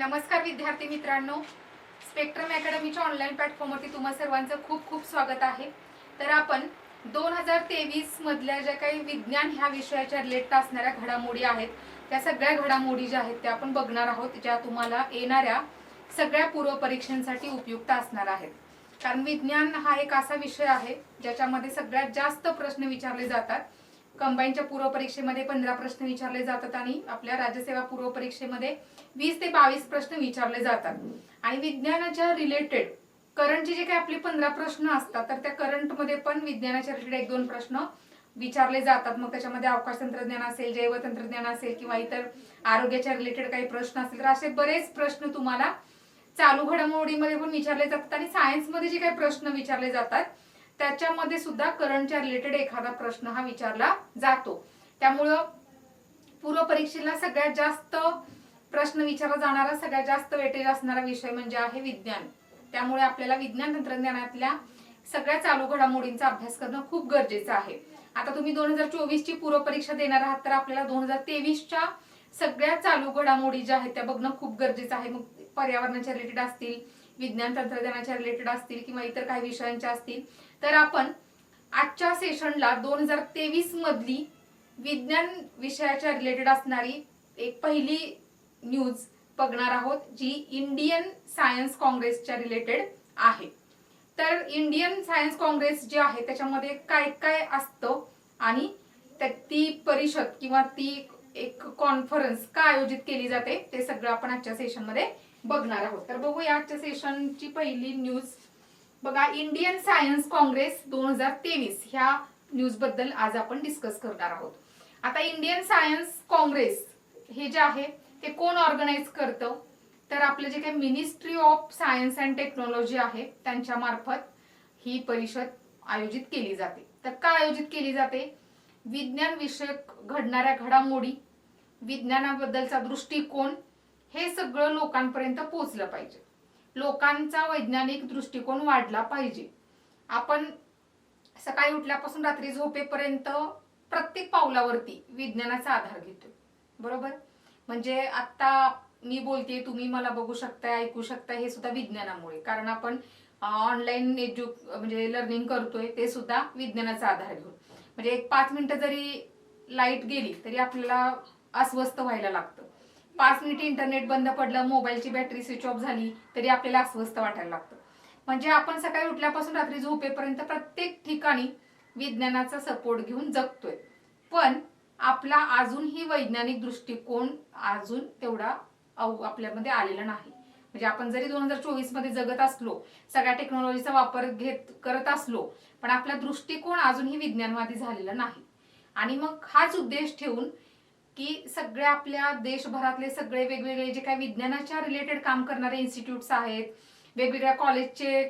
नमस्कार विद्यार्थी मित्रांनो. स्पेक्ट्रम अकॅडमीच्या ऑनलाईन प्लॅटफॉर्मवरती तुम्हा सर्वांचं खूप खूप स्वागत आहे. तर आपण दोन हजार तेवीस मधल्या ज्या काही विज्ञान ह्या विषयाच्या रिलेटेड असणाऱ्या घडामोडी आहेत त्या सगळ्या घडामोडी ज्या आहेत त्या आपण बघणार आहोत ज्या तुम्हाला येणाऱ्या सगळ्या पूर्वपरीक्षांसाठी उपयुक्त असणार आहेत. कारण विज्ञान हा एक असा विषय आहे ज्याच्यामध्ये सगळ्यात जास्त प्रश्न विचारले जातात. कंबाईनच्या पूर्वपरीक्षेमध्ये पंधरा प्रश्न विचारले जातात आणि आपल्या राज्यसेवा पूर्वपरीक्षेमध्ये वीस ते बावीस प्रश्न विचारले जातात. आणि विज्ञानाच्या रिलेटेड करंटचे जे काही आपले पंधरा प्रश्न असतात तर त्या करंटमध्ये पण विज्ञानाच्या रिलेटेड एक दोन प्रश्न विचारले जातात. मग त्याच्यामध्ये अवकाश तंत्रज्ञान असेल जैव तंत्रज्ञान असेल किंवा इतर आरोग्याच्या रिलेटेड काही प्रश्न असतील तर असे बरेच प्रश्न तुम्हाला चालू घडामोडीमध्ये पण विचारले जातात आणि सायन्समध्ये जे काही प्रश्न विचारले जातात त्याच्यामध्ये सुद्धा करंटच्या रिलेटेड एखादा प्रश्न हा विचारला जातो. त्यामुळं पूर्व परीक्षेला सगळ्यात जास्त प्रश्न विचारला जाणारा सगळ्यात जास्त वेटेज असणारा विषय म्हणजे आहे विज्ञान. त्यामुळे आपल्याला विज्ञान तंत्रज्ञानातल्या सगळ्या चालू घडामोडींचा अभ्यास करणं खूप गरजेचं आहे. आता तुम्ही दोन हजार चोवीसची पूर्व परीक्षा देणार आहात तर आपल्याला दोन हजार तेवीसच्या सगळ्या चालू घडामोडी ज्या आहेत त्या बघणं खूप गरजेचं आहे. मग पर्यावरणाच्या रिलेटेड असतील विज्ञान तंत्रज्ञानाच्या रिलेटेड असतील किंवा इतर काही विषयांच्या असतील तर आपण आजच्या सेशनला दोन हजार तेवीस मधली विज्ञान विषयाच्या रिलेटेड असणारी एक पहिली न्यूज बघणार आहोत जी इंडियन सायन्स काँग्रेसच्या रिलेटेड आहे. तर इंडियन सायन्स काँग्रेस जे आहे त्याच्यामध्ये काय काय असतं आणि ती परिषद किंवा ती एक कॉन्फरन्स का आयोजित केली जाते ते सगळं आपण आजच्या सेशनमध्ये बघणार आहोत. तर बघूया आजच्या सेशनची पहिली न्यूज बघा इंडियन सायन्स काँग्रेस दोन हजार तेवीस ह्या न्यूजबद्दल आज आपण डिस्कस करणार आहोत. आता इंडियन सायन्स काँग्रेस हे जे आहे ते कोण ऑर्गनाईज करतं? तर आपलं जे काही ministry of science and technology आहे त्यांच्या मार्फत ही परिषद आयोजित केली जाते. तर का आयोजित केली जाते? विज्ञान विषयक घडणाऱ्या घडामोडी विज्ञानाबद्दलचा दृष्टिकोन हे सगळं लोकांपर्यंत पोहोचलं पाहिजे. लोकांचा वैज्ञानिक दृष्टिकोन वाढला पाहिजे. आपण सकाळी उठल्यापासून रात्री झोपेपर्यंत प्रत्येक पावलावरती विज्ञानाचा आधार घेतो बरोबर? म्हणजे आता मी बोलते तुम्ही मला बघू शकताय ऐकू शकताय हे सुद्धा विज्ञानामुळे. कारण आपण ऑनलाईन एज्यु म्हणजे लर्निंग करतोय ते सुद्धा विज्ञानाचा आधार घेऊन. म्हणजे एक पाच मिनिटं जरी लाइट गेली तरी आपल्याला अस्वस्थ व्हायला लागतं. पाच मिनिट इंटरनेट बंद पडलं मोबाईलची बॅटरी स्विच ऑफ झाली तरी आपल्याला अस्वस्थ वाटायला लागतं. म्हणजे आपण सकाळी उठल्यापासून रात्री झोपेपर्यंत प्रत्येक ठिकाणी विज्ञानाचा सपोर्ट घेऊन जगतोय. पण आपला अजूनही वैज्ञानिक दृष्टिकोन अजून तेवढा आपल्यामध्ये आलेला नाही. म्हणजे आपण जरी दोन हजार चोवीसमध्ये जगत असलो सगळ्या टेक्नॉलॉजीचा वापर घेत करत असलो पण आपला दृष्टिकोन अजूनही विज्ञानवादी झालेला नाही. आणि मग हाच उद्देश ठेवून की सगळ्या आपल्या देशभरातले सगळे वेगवेगळे जे काही विज्ञानाच्या रिलेटेड काम करणारे इन्स्टिट्यूट्स आहेत वेगवेगळ्या कॉलेजचे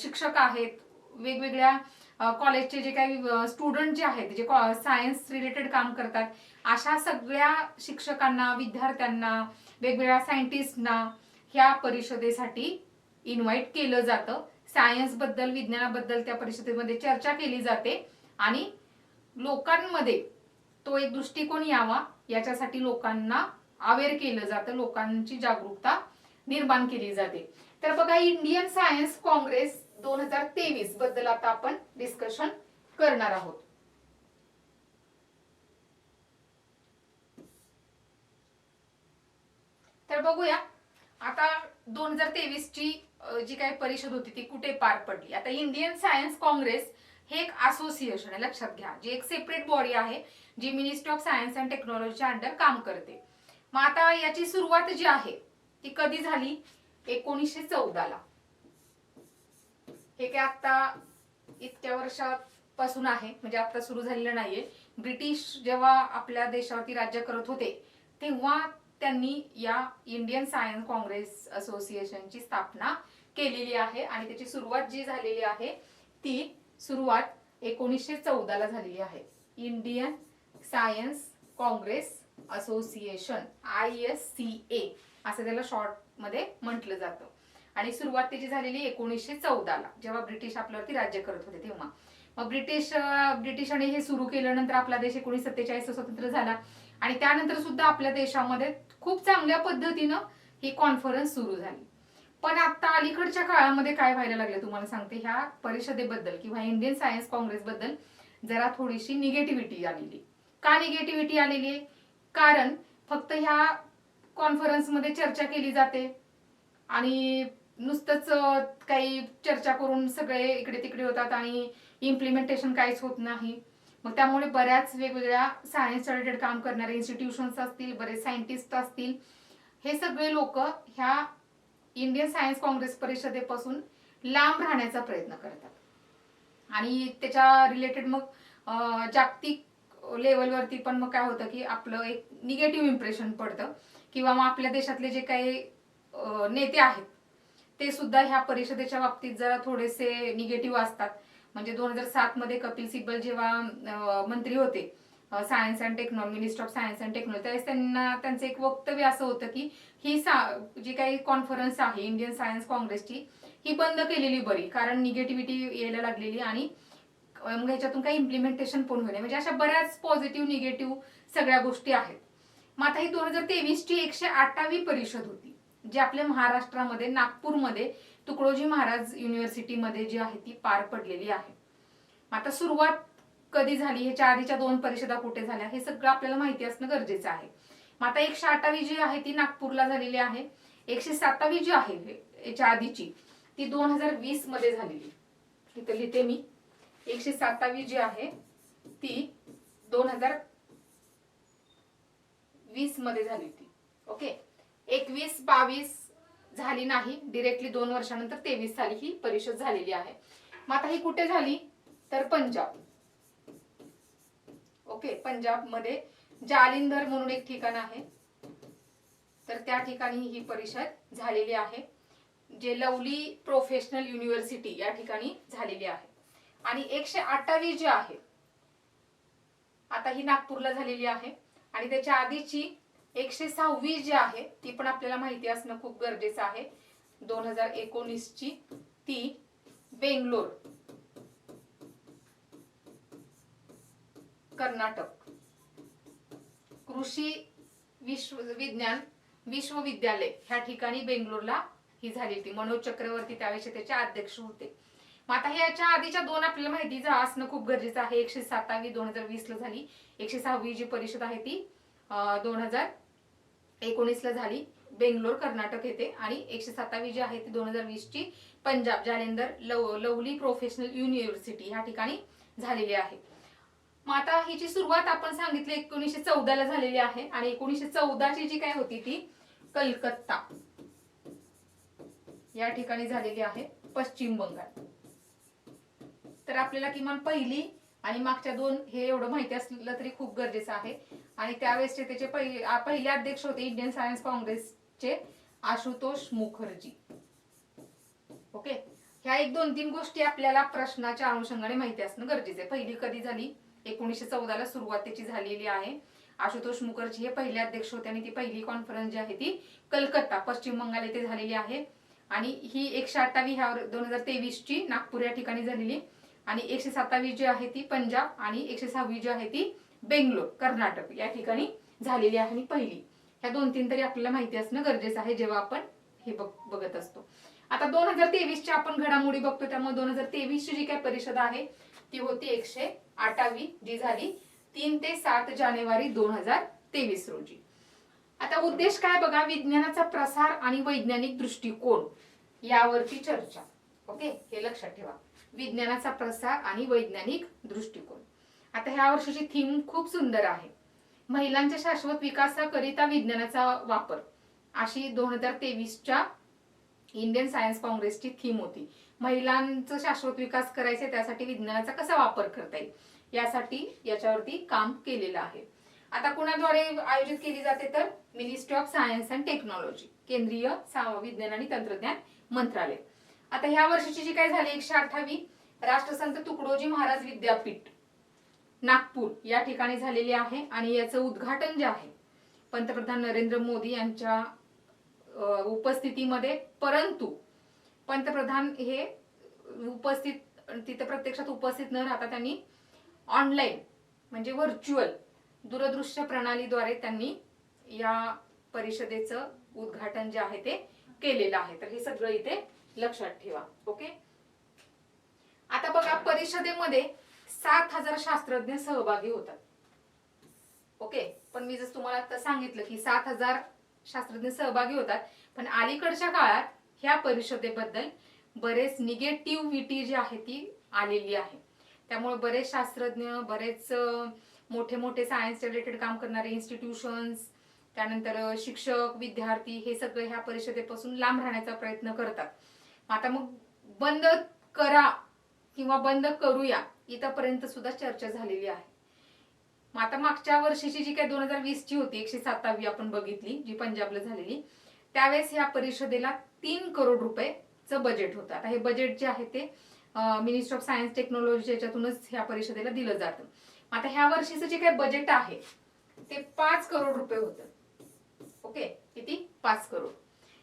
शिक्षक आहेत वेगवेगळ्या कॉलेजचे जे काही स्टुडंट जे आहेत जे सायन्स रिलेटेड काम करतात अशा सगळ्या शिक्षकांना विद्यार्थ्यांना वेगवेगळ्या सायंटिस्टना ह्या परिषदेसाठी इन्व्हाइट केलं जातं. सायन्सबद्दल विज्ञानाबद्दल त्या परिषदेमध्ये चर्चा केली जाते आणि लोकांमध्ये तो एक दृष्टिकोन यावा. याच्यासाठी लोकांना अवेअर केलं जातं. लोकांची जागरूकता निर्माण केली जाते. तर बघा इंडियन सायन्स काँग्रेस दोन हजार तेवीसबद्दल आता आपण डिस्कशन करणार आहोत. तर बघूया. आता दोन हजार तेवीस ची जी काही परिषद होती ती कुठे पार पडली? आता इंडियन सायन्स काँग्रेस हे एक असोसिएशन आहे लक्षात घ्या. जी एक सेपरेट बॉडी आहे जी मिनिस्ट्री ऑफ सायन्स अँड टेक्नॉलॉजीच्या अंडर काम करते. मग आता याची सुरुवात जी आहे ती कधी झाली? एकोणीसशे चौदाला. हे काय आता इतक्या वर्षापासून आहे म्हणजे आता सुरू झालेलं नाहीये. ब्रिटिश जेव्हा आपल्या देशावरती राज्य करत होते तेव्हा त्यांनी या इंडियन सायन्स काँग्रेस असोसिएशनची स्थापना केलेली आहे आणि त्याची सुरुवात जी झालेली आहे ती सुरुवात एकोणीसशे चौदाला झालेली आहे. Indian science congress association I S C A असं त्याला शॉर्टमध्ये म्हटलं जातं. आणि सुरुवात त्याची झालेली एकोणीसशे चौदाला जेव्हा ब्रिटिश आपल्यावरती राज्य करत होते तेव्हा. मग ब्रिटिश ब्रिटिशांनी हे सुरू केल्यानंतर आपला देश एकोणीस सत्तेचाळीस स्वतंत्र झाला. आणि त्यानंतर सुद्धा आपल्या देशामध्ये खूप चांगल्या पद्धतीनं ही कॉन्फरन्स सुरू झाली. पण आता अलीकडच्या काळामध्ये काय व्हायला लागलं तुम्हाला सांगते ह्या परिषदेबद्दल किंवा इंडियन सायन्स काँग्रेसबद्दल जरा थोडीशी निगेटिव्हिटी आलेली. का निगेटिव्हिटी आलेली आहे? कारण फक्त ह्या कॉन्फरन्समध्ये चर्चा केली जाते आणि नुसतंच काही चर्चा करून सगळे इकडे तिकडे होतात आणि इम्प्लिमेंटेशन काहीच होत नाही. मग त्यामुळे बऱ्याच वेगवेगळ्या सायन्स रिलेटेड काम करणारे इन्स्टिट्यूशन्स असतील बरेच सायंटिस्ट असतील हे सगळे लोक ह्या इंडियन सायन्स काँग्रेस परिषदेपासून लांब राहण्याचा प्रयत्न करतात. आणि त्याच्या रिलेटेड मग जागतिक लेवलवरती पण मग काय होतं की आपलं एक निगेटिव्ह इम्प्रेशन पडतं. किंवा मग आपल्या देशातले जे काही नेते आहेत ते सुद्धा ह्या परिषदेच्या बाबतीत जरा थोडेसे निगेटिव्ह असतात. म्हणजे दोन हजार सात मध्ये कपिल सिब्बल जेव्हा मंत्री होते science and technology minister of science and technology त्यावेळेस त्यांना त्यांचं एक वक्तव्य असं होतं की ही सा- जी काही कॉन्फरन्स आहे इंडियन सायन्स काँग्रेसची ही बंद केलेली बरी. कारण निगेटिव्हिटी यायला लागलेली आणि मग ह्याच्यातून काही इम्प्लिमेंटेशन पण होईल म्हणजे अशा बऱ्याच पॉझिटिव्ह निगेटिव्ह सगळ्या गोष्टी आहेत. मग आता ही दोन हजार तेवीस ची एकशे आठावी परिषद होती जी आपल्या महाराष्ट्रामध्ये नागपूरमध्ये तुकडोजी महाराज युनिव्हर्सिटीमध्ये जी आहे ती पार पडलेली आहे. आता सुरुवात कधी झाली ह्याच्या आधीच्या दोन परिषदा कुठे झाल्या हे सगळं आपल्याला माहिती असणं गरजेचं आहे. मग आता एकशे अठ्ठावीस जी आहे ती नागपूरला झालेली आहे. एकशे सत्तावीस जी आहे याच्या आधीची ती दोन हजार वीसमध्ये झालेली. इथं लिहिते मी. एकशे सत्तावीस जी आहे ती दोन हजार वीसमध्ये झाली होती. ओके? एकवीस बावीस झाली नाही डिरेक्टली दोन वर्षानंतर तेवीस साली ही परिषद झालेली आहे. मग आता ही कुठे झाली? तर पंजाब. ओके पंजाबमध्ये जालिंदर जालिंधर म्हणून एक ठिकाण आहे. तर त्या ठिकाणी ही परिषद झालेली आहे जे लवली प्रोफेशनल युनिव्हर्सिटी या ठिकाणी झालेली आहे. आणि एकशे अठ्ठावीस जी आहे आता ही नागपूरला झालेली आहे. आणि त्याच्या आधीची एकशे सहावी जी आहे ती पण आपल्याला माहिती असणं खूप गरजेचं आहे. दोन हजार एकोणीस ची ती बेंगलोर. कर्नाटक. कृषी विश्व विज्ञान विश्वविद्यालय. ह्या ठिकाणी बेंगलोरला ही झाली होती. मनोज चक्रवर्ती त्यावेळेस त्याचे अध्यक्ष होते. मग आता ह्याच्या आधीच्या दोन आपल्याला माहिती असणं खूप गरजेचं आहे. एकशे सातावी दोन हजार वीस ला झाली. एकशे सहावी जी परिषद आहे ती दोन हजार एकोणीस ला झाली. बेंगलोर कर्नाटक येथे आणि एकशे सातावी जी आहे ती दोन हजार वीस ची Punjab Jalandhar love lovely professional university ह्या ठिकाणी झालेली आहे. मग आता हिची सुरुवात आपण सांगितली एकोणीसशे चौदाला झालेली आहे आणि एकोणीसशे चौदाची जी काय होती ती कलकत्ता. या ठिकाणी झालेली आहे पश्चिम बंगाल. तर आपल्याला किमान पहिली आणि मागच्या दोन हे एवढं माहिती असलं तरी खूप गरजेचं आहे. आणि त्यावेळेसचे त्याचे पहिले पहिले अध्यक्ष होते इंडियन सायन्स काँग्रेसचे आशुतोष मुखर्जी. ओके? ह्या एक दोन तीन गोष्टी आपल्याला प्रश्नाच्या अनुषंगाने माहिती असणं गरजेचं आहे. पहिली कधी झाली? एकोणीसशे चौदाला सुरुवात त्याची झालेली आहे. आशुतोष मुखर्जी हे पहिले अध्यक्ष होते आणि ती पहिली कॉन्फरन्स जी आहे ती कलकत्ता पश्चिम बंगाल येथे झालेली आहे. आणि ही एकशे अठ्ठावीस ह्या दोन हजार तेवीस ची नागपूर या ठिकाणी झालेली. आणि एकशे सत्तावीस जी आहे ती पंजाब आणि एकशे सहावी जी आहे ती बेंगलोर कर्नाटक या ठिकाणी झालेली आहे आणि पहिली. ह्या दोन तीन तरी आपल्याला माहिती असणं गरजेचं आहे जेव्हा आपण हे बघ- बघत असतो. आता दोन हजार तेवीसच्या आपण घडामोडी बघतो त्यामुळे दोन हजार तेवीस ची जी काही परिषद आहे ती होती एकशे अठ्ठावी जी झाली तीन ते सात जानेवारी दोन हजार तेवीस रोजी. आता उद्देश काय बघा विज्ञानाचा प्रसार आणि वैज्ञानिक दृष्टिकोन यावरची चर्चा. ओके? हे लक्षात ठेवा. विज्ञानाचा प्रसार आणि वैज्ञानिक दृष्टिकोन. आता ह्या वर्षीची थीम खूप सुंदर आहे. महिलांच्या शाश्वत विकासाकरिता विज्ञानाचा वापर. अशी दोन हजार तेवीसच्या इंडियन सायन्स काँग्रेसची थीम होती. महिलांचा शाश्वत विकास करायचा त्यासाठी विज्ञानाचा कसा वापर करता येईल? यासाठी याच्यावरती काम केलेलं आहे. आता कुणाद्वारे आयोजित केली जाते तर? Ministry of science and technology केंद्रीय सा- विज्ञान आणि तंत्रज्ञान मंत्रालय. आता ह्या वर्षीची जी काय झाली एकशे अठ्ठावी राष्ट्रसंत तुकडोजी महाराज विद्यापीठ नागपूर या ठिकाणी झालेली आहे आणि याचं उद्घाटन जे आहे पंतप्रधान नरेंद्र मोदी यांच्या उपस्थितीमध्ये परंतु पंतप्रधान हे उपस्थित तिथे प्रत्यक्षात उपस्थित न राहता त्यांनी ऑनलाईन म्हणजे व्हर्च्युअल दूरदृश्य प्रणालीद्वारे त्यांनी या परिषदेचं उद्घाटन जे आहे ते केलेलं आहे. तर हे सगळं इथे लक्षात ठेवा. ओके आता बघा परिषदेमध्ये सात हजार शास्त्रज्ञ सहभागी होतात. ओके पण मी जसं तुम्हाला आता सांगितलं की सात हजार शास्त्रज्ञ सहभागी होतात पण अलीकडच्या काळात ह्या परिषदेबद्दल बरेच निगेटिव्हिटी जी आहे ती आलेली आहे. त्यामुळे बरेच शास्त्रज्ञ बरेच मोठे मोठे सायन्स रिलेटेड काम करणारे इन्स्टिट्यूशन्स त्यानंतर शिक्षक विद्यार्थी हे सगळे ह्या परिषदेपासून लांब राहण्याचा प्रयत्न करतात. आता मग बंद करा किंवा बंद करूया इथपर्यंत सुद्धा चर्चा झालेली आहे. मग आता मागच्या वर्षीची जी काही दोन हजार वीस ची होती एकशे सातावी आपण बघितली जी पंजाबला झालेली त्यावेळेस ह्या परिषदेला तीन करोड रुपयेचं बजेट होतं. आता हे बजेट जे आहे ते मिनिस्टर ऑफ सायन्स टेक्नॉलॉजी याच्यातूनच ह्या परिषदेला दिलं जातं. आता ह्या वर्षीचं जे काही बजेट आहे ते पाच करोड रुपये होतं. ओके? किती? पाच करोड.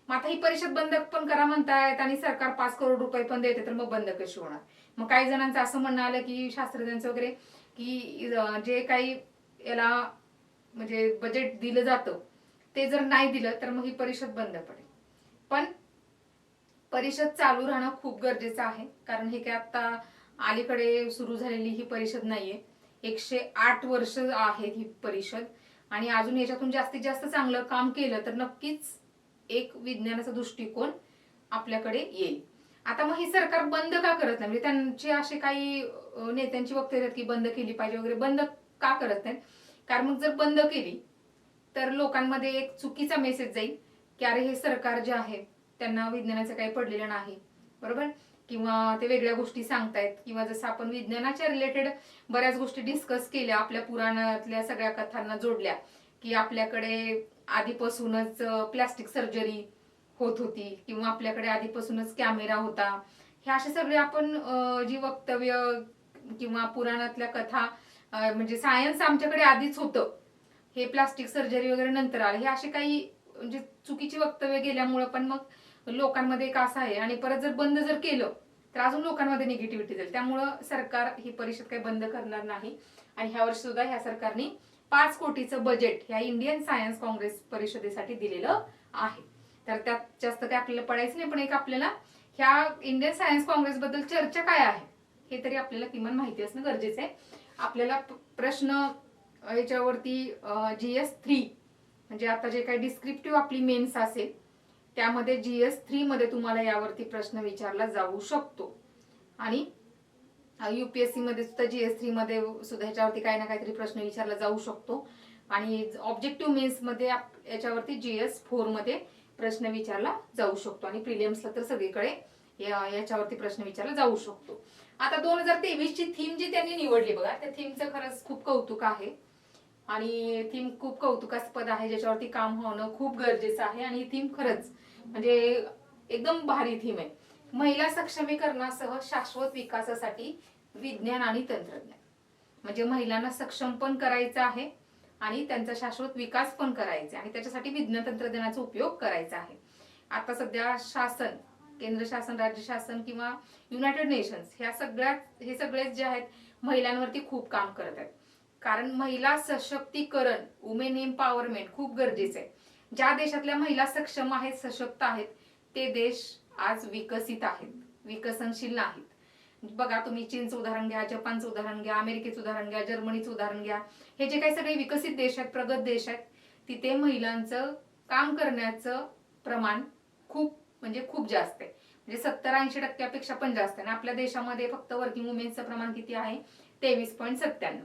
मग आता ही परिषद बंद पण करा म्हणतायत आणि सरकार पाच करोड रुपये पण देते तर मग बंद कशी होणार? मग काही जणांचं असं म्हणणं आलं की शास्त्रज्ञांचं वगैरे की जे काही याला म्हणजे बजेट दिलं जातं ते जर नाही दिलं तर मग ही परिषद बंद पडेल. पण परिषद चालू राहणं खूप गरजेचं आहे. कारण हे काय आता अलीकडे सुरू झालेली ही परिषद नाहीये. एकशे आठ वर्ष आहे ही परिषद. आणि अजून याच्यातून जास्तीत जास्त चांगलं काम केलं तर नक्कीच एक विज्ञानाचा दृष्टिकोन आपल्याकडे येईल. आता मग हे सरकार बंद का करत नाही? म्हणजे त्यांचे असे काही नेत्यांची वक्तव्य की बंद केली पाहिजे वगैरे. बंद का करत नाहीत? कारण मग जर बंद केली तर लोकांमध्ये एक चुकीचा मेसेज जाईल की अरे हे सरकार जे आहे त्यांना विज्ञानाचं काही पडलेलं नाही. बरोबर? किंवा ते वेगळ्या गोष्टी सांगतायत. किंवा जसं आपण विज्ञानाच्या रिलेटेड बऱ्याच गोष्टी डिस्कस केल्या आपल्या पुराणातल्या सगळ्या कथांना जोडल्या की आपल्याकडे आधीपासूनच प्लॅस्टिक सर्जरी होत होती. किंवा आपल्याकडे आधीपासूनच कॅमेरा होता. हे असे सगळे आपण जी वक्तव्य किंवा पुराणातल्या कथा म्हणजे सायन्स आमच्याकडे आधीच होतं. हे प्लास्टिक सर्जरी वगैरे नंतर आलं. हे असे काही म्हणजे चुकीची वक्तव्य गेल्यामुळं पण मग लोकांमध्ये एक असं आहे. आणि परत जर बंद जर केलं तर अजून लोकांमध्ये निगेटिव्हिटी जाईल. त्यामुळं सरकार ही परिषद काही बंद करणार नाही. आणि ह्या वर्षी सुद्धा ह्या सरकारने पाच कोटीचं बजेट ह्या इंडियन सायन्स काँग्रेस परिषदेसाठी दिलेलं आहे. तर त्यात जास्त काही आपल्याला पडायचं नाही पण एक आपल्याला ह्या इंडियन सायन्स काँग्रेस बद्दल चर्चा काय आहे हे तरी आपल्याला किमान माहिती असणं गरजेचं आहे. आपल्याला प्रश्न याच्यावरती जी एस थ्री म्हणजे आता जे काही डिस्क्रिप्टिव्ह आपली मेन्स असेल त्यामध्ये जी एस थ्री मध्ये तुम्हाला यावरती प्रश्न विचारला जाऊ शकतो. आणि युपीएससी मध्ये सुद्धा जीएस थ्री मध्ये सुद्धा याच्यावरती काही ना काहीतरी प्रश्न विचारला जाऊ शकतो. आणि ऑब्जेक्टिव्ह मेन्समध्ये याच्यावरती जीएस फोरमध्ये प्रश्न विचारला जाऊ शकतो. आणि प्रिलियम्सला तर सगळीकडे याच्यावरती प्रश्न विचारला जाऊ शकतो. आता दोन हजार तेवीस ची थीम जी त्यांनी निवडली बघा त्या थीमचं खरंच खूप कौतुक आहे. आणि थीम खूप कौतुकास्पद आहे ज्याच्यावरती काम होणं खूप गरजेचं आहे. आणि ही थीम खरंच म्हणजे एकदम भारी थीम आहे. महिला सक्षमीकरणासह शाश्वत विकासासाठी विज्ञान आणि तंत्रज्ञान. म्हणजे महिलांना सक्षम पण करायचं आहे आणि त्यांचा शाश्वत विकास पण करायचा आहे. आणि त्याच्यासाठी विज्ञान तंत्रज्ञानाचा उपयोग करायचा आहे. आता सध्या शासन केंद्र शासन राज्य शासन किंवा युनायटेड नेशन्स ह्या सगळ्यात हे सगळेच जे आहेत महिलांवरती खूप काम करत आहेत. कारण महिला सशक्तीकरण वुमेन एम्पॉवरमेंट खूप गरजेचं आहे. ज्या देशातल्या महिला सक्षम आहेत सशक्त आहेत ते देश आज विकसित आहेत विकसनशील नाहीत. बघा तुम्ही चीनचं उदाहरण घ्या जपानचं उदाहरण घ्या अमेरिकेचं उदाहरण घ्या जर्मनीचं उदाहरण घ्या. हे जे काही सगळे विकसित देश आहेत प्रगत देश आहेत तिथे महिलांचं काम करण्याचं प्रमाण खूप म्हणजे खूप जास्त आहे. म्हणजे सत्तर ऐंशी टक्क्यापेक्षा पण जास्त आहे. आणि आपल्या देशामध्ये फक्त वर्किंग वुमेन्सचं प्रमाण किती आहे? तेवीस पॉईंट सत्त्याण्णव.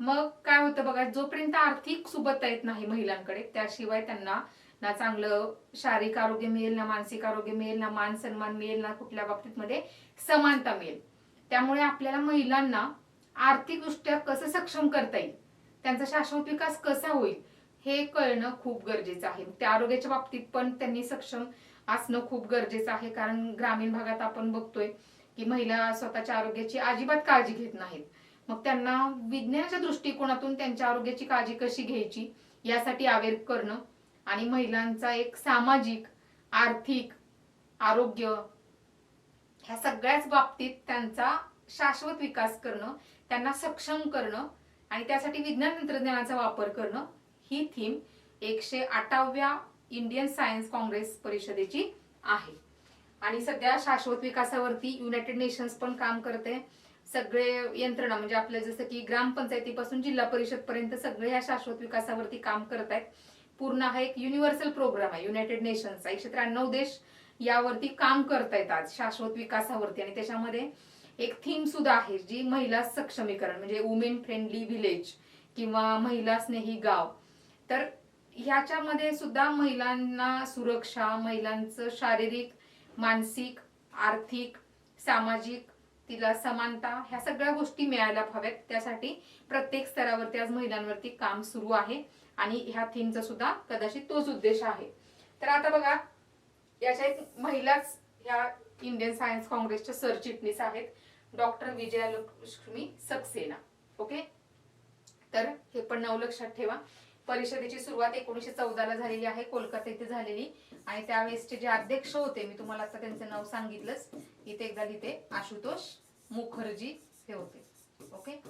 मग काय होतं बघा जोपर्यंत आर्थिक सुबत्ता येत नाही महिलांकडे त्याशिवाय त्यांना ना चांगलं शारीरिक आरोग्य मिळेल ना मानसिक आरोग्य मिळेल ना मान सन्मान मिळेल ना कुठल्या बाबतीत मध्ये समानता मिळेल. त्यामुळे आपल्याला महिलांना आर्थिकदृष्ट्या कसं सक्षम करता येईल त्यांचा शाश्वत विकास कसा होईल हे कळणं खूप गरजेचं आहे. त्या आरोग्याच्या बाबतीत पण त्यांनी सक्षम असणं खूप गरजेचं आहे. कारण ग्रामीण भागात आपण बघतोय की महिला स्वतःच्या आरोग्याची अजिबात काळजी घेत नाहीत. मग त्यांना विज्ञानाच्या दृष्टिकोनातून त्यांच्या आरोग्याची काळजी कशी घ्यायची यासाठी अवेअर करणं आणि महिलांचा एक सामाजिक आर्थिक आरोग्य ह्या सगळ्याच बाबतीत त्यांचा शाश्वत विकास करणं त्यांना सक्षम करणं आणि त्यासाठी विज्ञान तंत्रज्ञानाचा वापर करणं ही थीम एकशे आठाव्या इंडियन सायन्स काँग्रेस परिषदेची आहे. आणि सध्या शाश्वत विकासावरती युनायटेड नेशन्स पण काम करते सगळे यंत्रणा म्हणजे आपलं जसं की ग्रामपंचायतीपासून जिल्हा परिषद पर्यंत सगळे ह्या शाश्वत विकासावरती काम करत आहेत. पूर्ण हा एक युनिव्हर्सल प्रोग्राम आहे युनायटेड नेशन्सचा एकशे त्र्याण्णव देश यावरती काम करतायत आज शाश्वत विकासावरती. आणि त्याच्यामध्ये एक थीम सुद्धा आहे जी महिला सक्षमीकरण म्हणजे वुमेन फ्रेंडली व्हिलेज किंवा महिला स्नेही गाव. तर ह्याच्यामध्ये सुद्धा महिलांना सुरक्षा महिलांचं शारीरिक मानसिक आर्थिक सामाजिक तिला समानता ह्या सगळ्या गोष्टी मिळायला हव्यात. त्यासाठी प्रत्येक स्तरावरती आज महिलांवरती काम सुरू आहे आणि ह्या थीमचा सुद्धा कदाचित तोच उद्देश आहे. तर आता बघा याच्या एक महिलाच ह्या इंडियन सायन्स काँग्रेसच्या सरचिटणीस आहेत डॉक्टर विजयालक्ष्मी सक्सेना. ओके? तर हे पण नाव लक्षात ठेवा. परिषदेची सुरुवात एकोणीशे चौदाला झालेली आहे कोलकाता इथे झालेली. आणि त्यावेळेसचे जे अध्यक्ष होते मी तुम्हाला आता त्यांचं नाव सांगितलंच. इथे एकदा लिहिते आशुतोष मुखर्जी हे होते. ओके?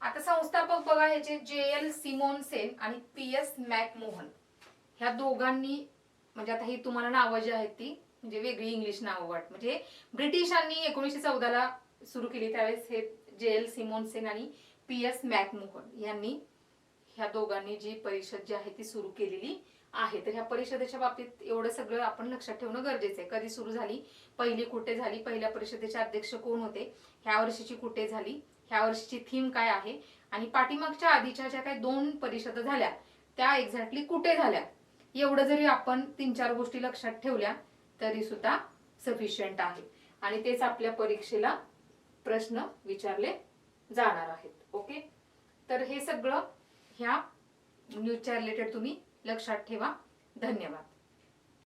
आता संस्थापक बघा ह्याचे जे एल सिमोन सेन आणि पी एस मॅकमोहन ह्या दोघांनी म्हणजे आता ही तुम्हाला नावं जी आहेत ती म्हणजे वेगळी इंग्लिश नावं वाट. म्हणजे ब्रिटिशांनी एकोणीसशे चौदाला सुरू केली त्यावेळेस हे जे एल सिमोन सेन आणि पी एस मॅकमोहन यांनी ह्या दोघांनी जी परिषद जी आहे ती सुरू केलेली आहे. तर ह्या परिषदेच्या बाबतीत एवढं सगळं आपण लक्षात ठेवणं गरजेचं आहे. कधी सुरू झाली? पहिली कुठे झाली? पहिल्या परिषदेचे अध्यक्ष कोण होते? ह्या वर्षीची कुठे झाली? ह्या वर्षीची थीम काय आहे? आणि पाठीमागच्या आधीच्या ज्या काही दोन परिषद झाल्या त्या एक्झॅक्टली कुठे झाल्या? एवढं जरी आपण तीन चार गोष्टी लक्षात ठेवल्या तरी सुद्धा सफिशियंट आहे. आणि तेच आपल्या परीक्षेला प्रश्न विचारले जाणार आहेत. ओके? तर हे सगळं ह्या न्यूजच्या रिलेटेड तुम्ही लक्षात ठेवा. धन्यवाद.